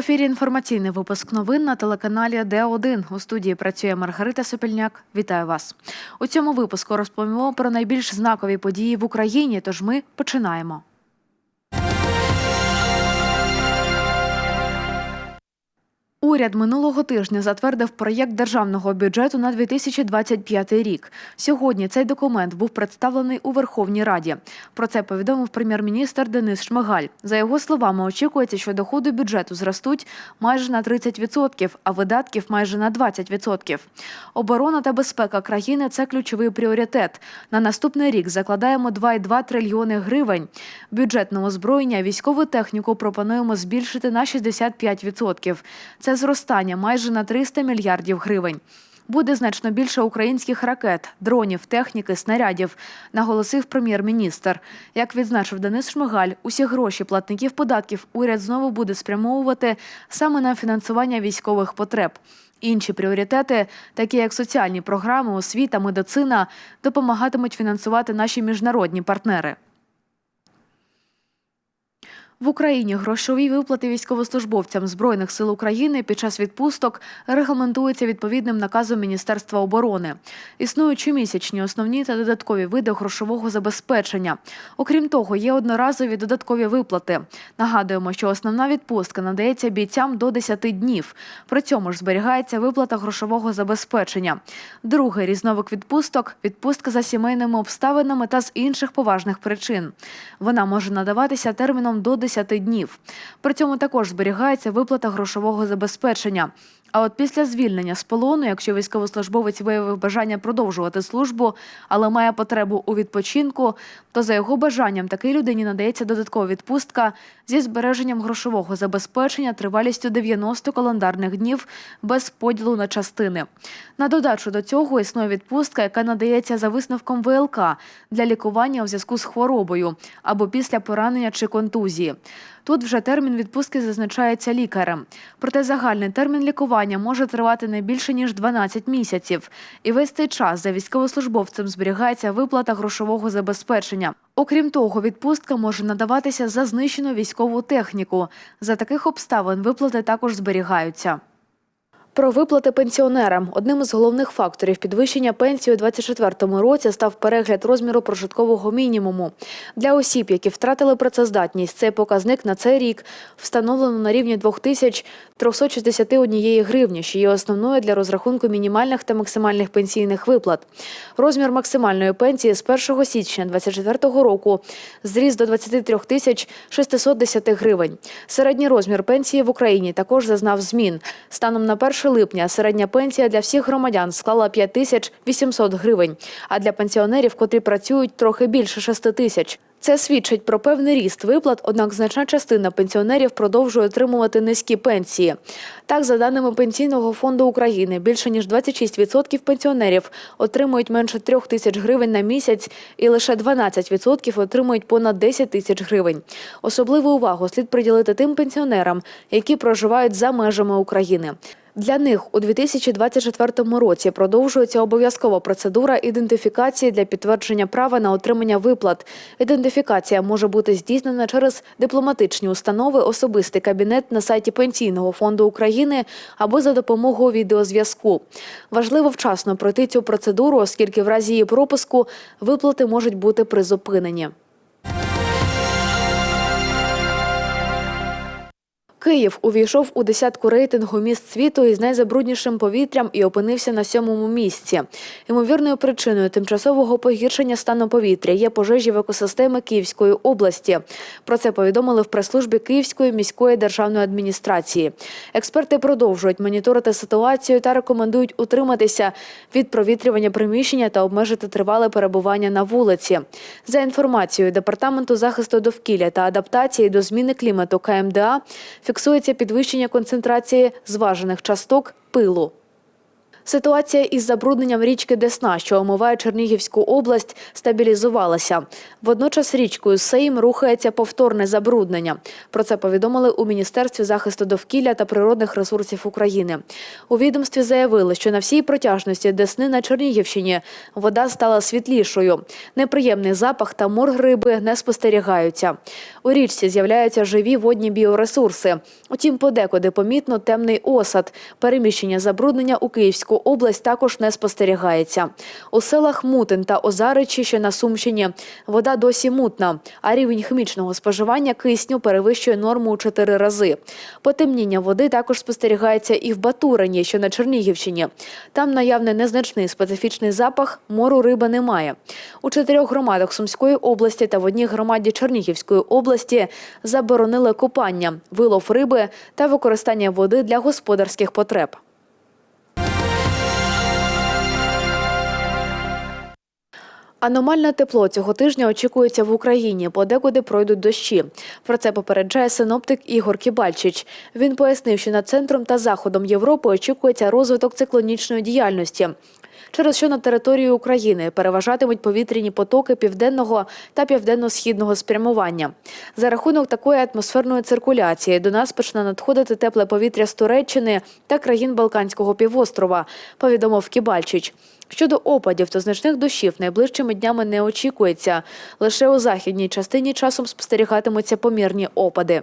ефірі інформаційний випуск новин на телеканалі Д1. У студії працює Маргарита Сопільняк. Вітаю вас. У цьому випуску розповімо про найбільш знакові події в Україні. Тож ми починаємо. Уряд минулого тижня затвердив проєкт державного бюджету на 2025 рік. Сьогодні цей документ був представлений у Верховній Раді. Про це повідомив прем'єр-міністр Денис Шмигаль. За його словами, очікується, що доходи бюджету зростуть майже на 30%, а видатків майже на 20%. Оборона та безпека країни це ключовий пріоритет. На наступний рік закладаємо 2,2 трильйони гривень. Бюджетне озброєння, військову техніку пропонуємо збільшити на 65%. Це зростання майже на 300 мільярдів гривень. Буде значно більше українських ракет, дронів, техніки, снарядів, наголосив прем'єр-міністр. Як відзначив Денис Шмигаль, усі гроші платників податків уряд знову буде спрямовувати саме на фінансування військових потреб. Інші пріоритети, такі як соціальні програми, освіта, медицина, допомагатимуть фінансувати наші міжнародні партнери. В Україні грошові виплати військовослужбовцям Збройних сил України під час відпусток регламентуються відповідним наказом Міністерства оборони. Існують щомісячні основні та додаткові види грошового забезпечення. Окрім того, є одноразові додаткові виплати. Нагадуємо, що основна відпустка надається бійцям до 10 днів. При цьому ж зберігається виплата грошового забезпечення. Другий різновик відпусток відпустка за сімейними обставинами та з інших поважних причин. Вона може надаватися терміном до 10 днів. При цьому також зберігається виплата грошового забезпечення. А от після звільнення з полону, якщо військовослужбовець виявив бажання продовжувати службу, але має потребу у відпочинку, то за його бажанням такій людині надається додаткова відпустка зі збереженням грошового забезпечення тривалістю 90 календарних днів без поділу на частини. На додачу до цього існує відпустка, яка надається за висновком ВЛК для лікування у зв'язку з хворобою або після поранення чи контузії. Тут вже термін відпустки зазначається лікарем. Проте загальний термін лікування може тривати не більше ніж 12 місяців. І весь цей час за військовослужбовцем зберігається виплата грошового забезпечення. Окрім того, відпустка може надаватися за знищену військову техніку. За таких обставин виплати також зберігаються. Про виплати пенсіонерам одним із головних факторів підвищення пенсії у 2024 році став перегляд розміру прожиткового мінімуму. Для осіб, які втратили працездатність, цей показник на цей рік встановлено на рівні 2361 гривні, що є основною для розрахунку мінімальних та максимальних пенсійних виплат. Розмір максимальної пенсії з 1 січня 2024 року зріс до 23 тисяч 610 гривень. Середній розмір пенсії в Україні також зазнав змін. Станом на 1 липня середня пенсія для всіх громадян склала 5 тисяч 800 гривень, а для пенсіонерів, котрі працюють, трохи більше 6 тисяч. Це свідчить про певний ріст виплат, однак значна частина пенсіонерів продовжує отримувати низькі пенсії. Так, за даними Пенсійного фонду України, більше ніж 26% пенсіонерів отримують менше 3 тисяч гривень на місяць, і лише 12% отримують понад 10 тисяч гривень. Особливу увагу слід приділити тим пенсіонерам, які проживають за межами України. Для них у 2024 році продовжується обов'язкова процедура ідентифікації для підтвердження права на отримання виплат. Ідентифікація може бути здійснена через дипломатичні установи, особистий кабінет на сайті Пенсійного фонду України або за допомогою відеозв'язку. Важливо вчасно пройти цю процедуру, оскільки в разі її пропуску виплати можуть бути призупинені. Київ увійшов у десятку рейтингу міст світу із найзабруднішим повітрям і опинився на сьомому місці. Ймовірною причиною тимчасового погіршення стану повітря є пожежі в екосистеми Київської області. Про це повідомили в прес-службі Київської міської державної адміністрації. Експерти продовжують моніторити ситуацію та рекомендують утриматися від провітрювання приміщення та обмежити тривале перебування на вулиці. За інформацією департаменту захисту довкілля та адаптації до зміни клімату КМДА фіксується підвищення концентрації зважених часток пилу. Ситуація із забрудненням річки Десна, що омиває Чернігівську область, стабілізувалася. Водночас річкою Сейм рухається повторне забруднення. Про це повідомили у Міністерстві захисту довкілля та природних ресурсів України. У відомстві заявили, що на всій протяжності Десни на Чернігівщині вода стала світлішою. Неприємний запах та морг риби не спостерігаються. У річці з'являються живі водні біоресурси. Утім, подекуди помітно темний осад. Переміщення забруднення у Київську область також не спостерігається. У селах Мутин та Озаричі, що на Сумщині, вода досі мутна, а рівень хімічного споживання кисню перевищує норму у чотири рази. Потемніння води також спостерігається і в Батурині, що на Чернігівщині. Там наявний незначний специфічний запах, мору риби немає. У чотирьох громадах Сумської області та в одній громаді Чернігівської області заборонили купання, вилов риби та використання води для господарських потреб. Аномальне тепло цього тижня очікується в Україні, подекуди пройдуть дощі. Про це попереджає синоптик Ігор Кібальчич. Він пояснив, що над центром та заходом Європи очікується розвиток циклонічної діяльності. Через що на території України переважатимуть повітряні потоки південного та південно-східного спрямування. За рахунок такої атмосферної циркуляції до нас почне надходити тепле повітря з Туреччини та країн Балканського півострова, повідомив Кібальчич. Щодо опадів, то значних дощів найближчими днями не очікується. Лише у західній частині часом спостерігатимуться помірні опади.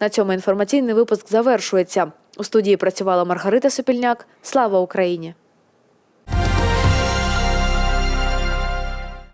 На цьому інформаційний випуск завершується. У студії працювала Маргарита Сопільняк. Слава Україні!